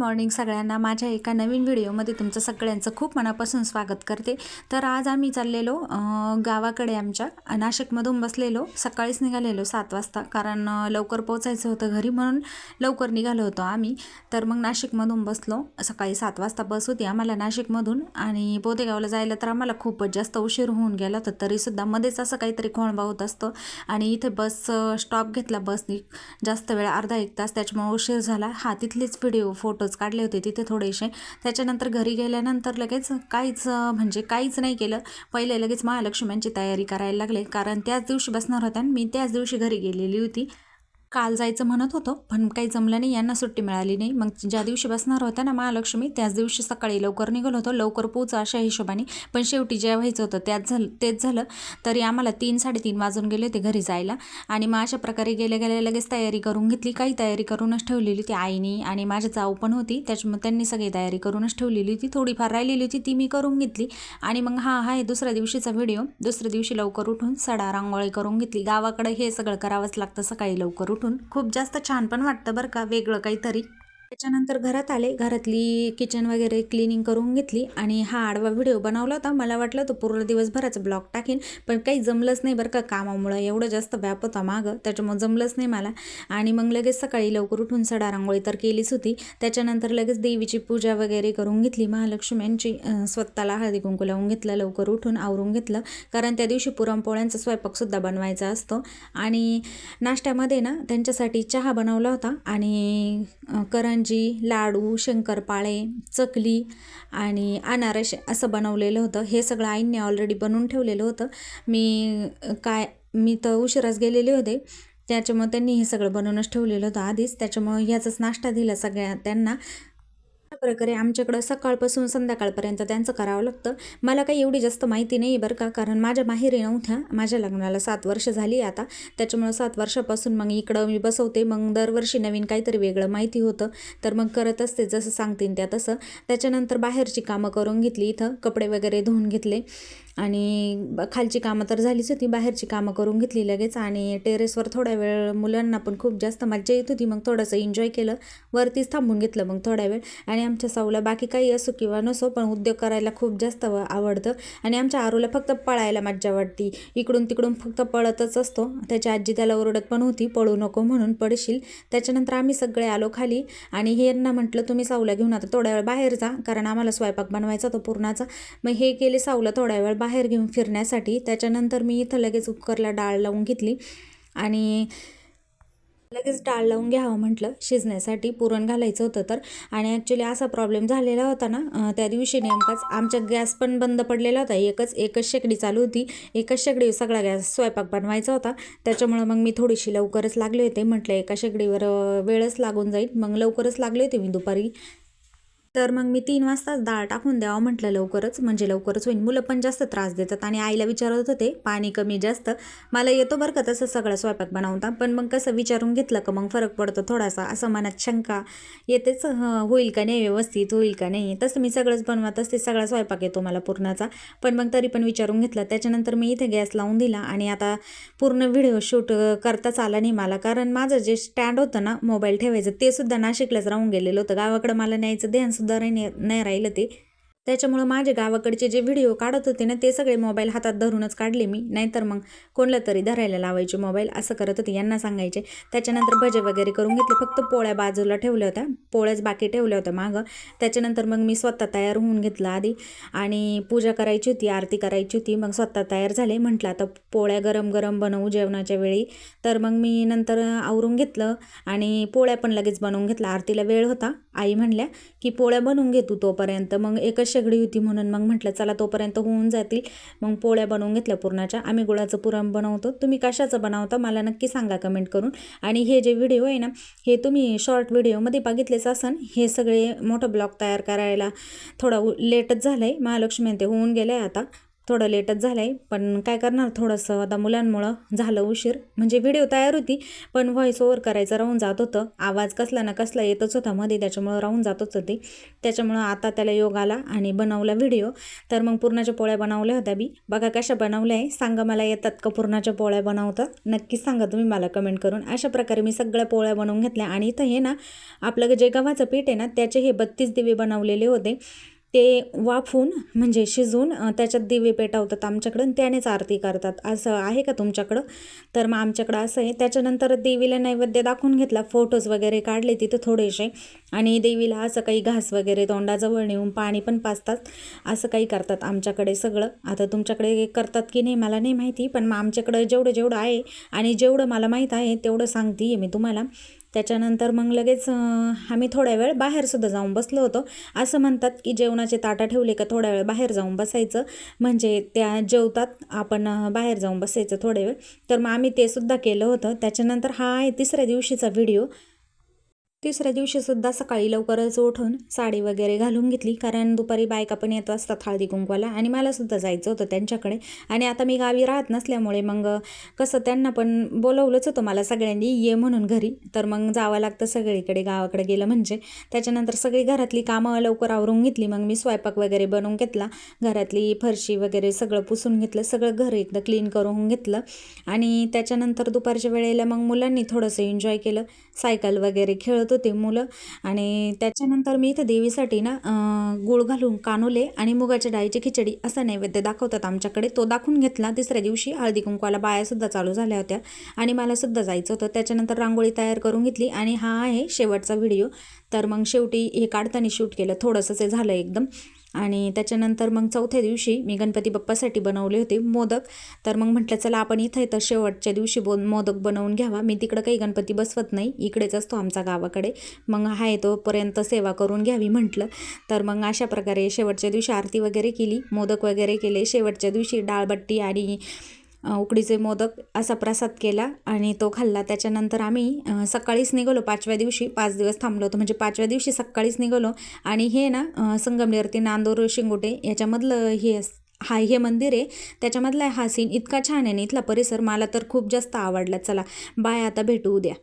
Morning सगळ्यांना. माझ्या एका नवीन व्हिडिओमध्ये तुमचं सगळ्यांचं खूप मनापासून स्वागत करते. तर आज आम्ही चाललेलो गावाकडे आमच्या. नाशिकमधून बसलेलो. सकाळीच निघालेलो सात वाजता. कारण लवकर पोचायचं होतं घरी म्हणून लवकर निघालो होतो आम्ही. तर मग नाशिकमधून बसलो. सकाळी सात वाजता बस होती आम्हाला नाशिकमधून. आणि बोदेगावला जायला तर आम्हाला खूपच जास्त उशीर होऊन गेला होता. तरीसुद्धा मध्येच असं काहीतरी खोळंबा होत असतं. आणि इथे बस स्टॉप घेतला बसनी. जास्त वेळ अर्धा एक तास त्याच्यामुळे उशीर झाला. हा तिथलेच व्हिडिओ फोटोज काढले होते तिथे थोडेसे. त्याच्यानंतर घरी गेल्यानंतर लगेच काहीच म्हणजे काहीच नाही केलं. पहिले लगेच महालक्ष्म्यांची तयारी करायला लागले. कारण त्याच दिवशी बसणार होत्या मी त्याच दिवशी घरी गेलेली होती. काल जायचं म्हणत होतो पण काही जमलं नाही यांना सुट्टी मिळाली नाही. मग ज्या दिवशी बसणार होत्या ना महालक्ष्मी त्याच दिवशी सकाळी लवकर निघालो होतो. लवकर पोचा अशा हिशोबाने पण शेवटी जे व्हायचं होतं त्याच झालं तेच झालं. तरी आम्हाला तीन साडेतीन वाजून गेले होते घरी जायला. आणि मग अशा प्रकारे गेल्या गेल्या लगेच तयारी करून घेतली. काही तयारी करूनच ठेवलेली होती आईनी आणि माझ्या जाऊ पण होती. त्याच्यामुळे त्यांनी सगळी तयारी करूनच ठेवलेली होती. थोडीफार राहिलेली होती ती मी करून घेतली. आणि मग हा आहे दुसऱ्या दिवशीचा व्हिडिओ. दुसऱ्या दिवशी लवकर उठून सडा रांगोळी करून घेतली. गावाकडे हे सगळं करावंच लागतं सकाळी लवकर उठून. खूप जास्त छान पण वाटतं बरं का वेगळं काहीतरी. त्याच्यानंतर घरात आले. घरातली किचन वगैरे क्लिनिंग करून घेतली आणि हा आडवा व्हिडिओ बनवला होता. मला वाटलं तो पूर्ण दिवसभराचं ब्लॉग टाकीन पण काही जमलंच नाही बरं का कामामुळं. एवढं जास्त व्याप होता मागं त्याच्यामुळं जमलंच नाही मला. आणि मग लगेच सकाळी लवकर उठून सडा रांगोळी तर केलीच होती. त्याच्यानंतर लगेच देवीची पूजा वगैरे करून घेतली. महालक्ष्म्यांची स्वतःला हळदी कुंकू लावून घेतलं लवकर उठून आवरून घेतलं. कारण त्या दिवशी पुरणपोळ्यांचा स्वयंपाकसुद्धा बनवायचा असतो. आणि नाश्त्यामध्ये ना त्यांच्यासाठी चहा बनवला होता. आणि करण करंजी लाडू शंकरपाळे चकली आणि अनारस असं बनवलेलं होतं. हे सगळं आईंनी ऑलरेडी बनवून ठेवलेलं होतं. मी काय मी तर उशिराच गेलेले होते. त्याच्यामुळे त्यांनी हे सगळं बनवूनच ठेवलेलं होतं आधीच. त्याच्यामुळे ह्याचाच नाश्ता दिला सगळ्या त्यांना. प्रकारे आमच्याकडं सकाळपासून संध्याकाळपर्यंत त्यांचं करावं लागतं. मला काही एवढी जास्त माहिती नाही बरं का कारण माझ्या माहेरी नव्हत्या. माझ्या लग्नाला सात वर्ष झाली आता. त्याच्यामुळं सात वर्षापासून मग इकडं मी बसवते. मग दरवर्षी नवीन काहीतरी वेगळं माहिती होतं. तर मग करत असते जसं सांगतील त्या तसं. त्याच्यानंतर बाहेरची कामं करून घेतली इथं. कपडे वगैरे धुवून घेतले. आणि ब- खालची कामं तर झालीच होती. बाहेरची कामं करून घेतली लगेच. आणि टेरेसवर थोडा वेळ मुलांना पण खूप जास्त मजा येत होती. मग थोडंसं एन्जॉय केलं. वरतीच थांबून घेतलं मग थोडा वेळ. आणि आमच्या साऊला बाकी काही असो किंवा नसो पण उद्योग करायला खूप जास्त आवडतं. आणि आमच्या आरूला फक्त पळायला मज्जा वाटती. इकडून तिकडून फक्त पळतच असतो. त्याची आजी त्याला ओरडत पण होती पळू नको म्हणून पडशील. त्याच्यानंतर आम्ही सगळे आलो खाली. आणि हे यांना म्हटलं तुम्ही साऊला घेऊन आता थोड्या वेळ बाहेर जा कारण आम्हाला स्वयंपाक बनवायचा तो पूर्णाचा. मग हे केले साऊला थोड्या वेळ बाहेर घेऊन फिरण्यासाठी. त्याच्यानंतर मी इथं लगेच कुकरला डाळ लावून घेतली. आणि लगेच डाळ लावून घ्यावं म्हटलं. शिजण्यासाठी पुरण घालायचं होतं तर. आणि ॲक्च्युली असा प्रॉब्लेम झालेला होता ना त्या दिवशी नेमकाच आमच्या गॅस पण बंद पडलेला होता. एकच एकच शेगडी चालू होती. एकच शेगडी सगळा गॅस स्वयंपाक बनवायचा होता. त्याच्यामुळं मग मी थोडीशी लवकरच लागले होते. म्हटलं एका शेगडीवर वेळच लागून जाईल. मग लवकरच लागले होते मी दुपारी. तर मग मी तीन वाजताच डाळ टाकून द्यावं म्हटलं लवकरच म्हणजे लवकरच होईल मुलं पण जास्त त्रास देतात आणि आईला विचारत होते पाणी कमी जास्त. मला येतो बरं का तसं सगळं स्वयंपाक बनवता पण मग कसं विचारून घेतलं का मग फरक पडतो थोडासा असं मनात शंका येतेच होईल का नाही व्यवस्थित होईल का नाही. तसं मी सगळंच बनवत असते सगळा स्वयंपाक येतो मला पूर्णाचा. पण मग तरी पण विचारून घेतलं. त्याच्यानंतर मी इथे गॅस लावून दिला आणि आता पूर्ण व्हिडिओ शूट करताच आला नाही मला. कारण माझं जे स्टँड होतं ना मोबाईल ठेवायचं ते सुद्धा नाशिकलाच राहून गेलेलं होतं. गावाकडं मला न्यायचं ध्यान सुद्धा नाही नाही राहिलं ते. त्याच्यामुळं माझे गावाकडचे जे व्हिडिओ काढत होते ना ते सगळे मोबाईल हातात धरूनच काढले मी. नाहीतर मग कोणला तरी धरायला लावायचे मोबाईल असं करत होते यांना सांगायचे. त्याच्यानंतर भजे वगैरे करून घेतले. फक्त पोळ्या बाजूला ठेवल्या होत्या. पोळ्याच बाकी ठेवल्या होत्या मागं. त्याच्यानंतर मग मी स्वतः तयार होऊन घेतलं आधी. आणि पूजा करायची होती आरती करायची होती. मग स्वतः तयार झाले. म्हटलं आता पोळ्या गरम गरम बनवू जेवणाच्या वेळी. तर मग मी नंतर आवरून घेतलं. आणि पोळ्या पण लगेच बनवून घेतलं आरतीला वेळ होता. आई म्हणल्या की पोळ्या बनवून घेतो तोपर्यंत. मग एकच शेगडी होती म्हणून मग म्हटलं चला तोपर्यंत होऊन जातील. मग पोळ्या बनवून घेतल्या पुरणाच्या. आम्ही गुळाचं पुरण बनवतो. तुम्ही कशाचं बनवता मला नक्की सांगा कमेंट करून. आणि हे जे व्हिडिओ आहे ना हे तुम्ही शॉर्ट व्हिडिओमध्ये बघितलेच असन. हे सगळे मोठं ब्लॉग तयार करायला थोडा लेटच झालं आहे महालक्ष्मी ते होऊन गेलं आहे आता. थोडं लेटच झालं आहे पण काय करणार थोडंसं आता मुलांमुळं झालं उशीर. म्हणजे व्हिडिओ तयार होती पण व्हॉईस ओव्हर करायचं राहून जात होतं. आवाज कसला ना कसला येतच होता मध्ये त्याच्यामुळं राहून जातच होती त्याच्यामुळं आता त्याला योग आला आणि बनवला व्हिडिओ तर मग पुरणाच्या पोळ्या बनवल्या होत्या बी. बघा कशा बनवल्या आहे. सांगा मला येतात का पुरणाच्या पोळ्या बनवतात नक्कीच सांगा तुम्ही मला कमेंट करून. अशा प्रकारे मी सगळ्या पोळ्या बनवून घेतल्या. आणि इथं हे ना आपलं जे गव्हाचं पीठ आहे ना त्याचे हे बत्तीस दिवे बनवलेले होते. ते वाफून म्हणजे शिजवून त्याच्यात दिवे पेटवतात आमच्याकडं आणि त्यानेच आरती करतात. असं आहे का तुमच्याकडं? तर मग आमच्याकडं असं आहे. त्याच्यानंतर देवीला नैवेद्य दाखवून घेतला फोटोज वगैरे काढले तिथं थोडेसे. आणि देवीला असं काही घास वगैरे तोंडाजवळ नेऊन पाणी पण पाजतात. असं काही करतात आमच्याकडे सगळं. आता तुमच्याकडे करतात की नाही मला नाही माहिती पण मग आमच्याकडं जेवढं जेवढं आहे आणि जेवढं मला माहीत आहे तेवढं सांगते मी तुम्हाला. त्याच्यानंतर मग लगेच आम्ही थोड्या वेळ बाहेरसुद्धा जाऊन बसलो होतो. असं म्हणतात की जेवणाचे ताटा ठेवले का थोड्या वेळ बाहेर जाऊन बसायचं. म्हणजे त्या जेवतात आपण बाहेर जाऊन बसायचं थोड्या वेळ. तर मग आम्ही ते सुद्धा केलं होतं. त्याच्यानंतर हा आहे तिसऱ्या दिवशीचा व्हिडिओ. तिसऱ्या दिवशीसुद्धा सकाळी लवकरच उठून साडी वगैरे घालून घेतली. कारण दुपारी बायका पण येत असतात हळदी कुंकवाला आणि मलासुद्धा जायचं होतं त्यांच्याकडे. आणि आता मी गावी राहत नसल्यामुळे मग कसं त्यांना पण बोलवलंच होतं मला सगळ्यांनी ये म्हणून घरी. तर मग जावं लागतं सगळीकडे गावाकडे गेलं म्हणजे. त्याच्यानंतर सगळी घरातली कामं लवकर आवरून घेतली. मग मी स्वयंपाक वगैरे बनवून घेतला. घरातली फरशी वगैरे सगळं पुसून घेतलं. सगळं घर एकदा क्लीन करून घेतलं. आणि त्याच्यानंतर दुपारच्या वेळेला मग मुलांनी थोडंसं एन्जॉय केलं. सायकल वगैरे खेळत होते मुलं. आणि त्याच्यानंतर मी इथं देवीसाठी ना गुळ गूळ घालून कानोले आणि मुगाच्या डाळीची खिचडी असा नैवेद्य दाखवतात आमच्याकडे. तो दाखवून घेतला. तिसऱ्या दिवशी हळदी कुंकवाला बायासुद्धा चालू झाल्या होत्या. आणि मला सुद्धा जायचं होतं. त्याच्यानंतर रांगोळी तयार करून घेतली. आणि हा आहे शेवटचा व्हिडिओ. तर मग शेवटी हे काढताना शूट केलं. थोडंसं ते झालं एकदम. आणि त्याच्यानंतर मग चौथ्या दिवशी मी गणपती बाप्पासाठी बनवले होते मोदक. तर मग म्हटलं चला आपण इथं इथं शेवटच्या दिवशी बोन मोदक बनवून घ्यावा. मी तिकडं काही गणपती बसवत नाही. इकडेच असतो आमचा गावाकडे. मग आहे तोपर्यंत सेवा करून घ्यावी म्हटलं. तर मग अशा प्रकारे शेवटच्या दिवशी आरती वगैरे केली मोदक वगैरे केले. शेवटच्या दिवशी डाळबट्टी आणि उकडीचे मोदक असा प्रसाद केला आणि तो खाल्ला. त्याच्यानंतर आम्ही सकाळीच निघालो. पाचव्या दिवशी पाच दिवस थांबलो होतो. म्हणजे पाचव्या दिवशी सकाळीच निघालो आणि हे ना संगमनेरती नांदूर शिंगोटे याच्यामधलं हे अस- हा हे मंदिर आहे. त्याच्यामधला हा सीन इतका छान आहे ना इथला परिसर मला तर खूप जास्त आवडला. चला बाय आता भेटू उद्या.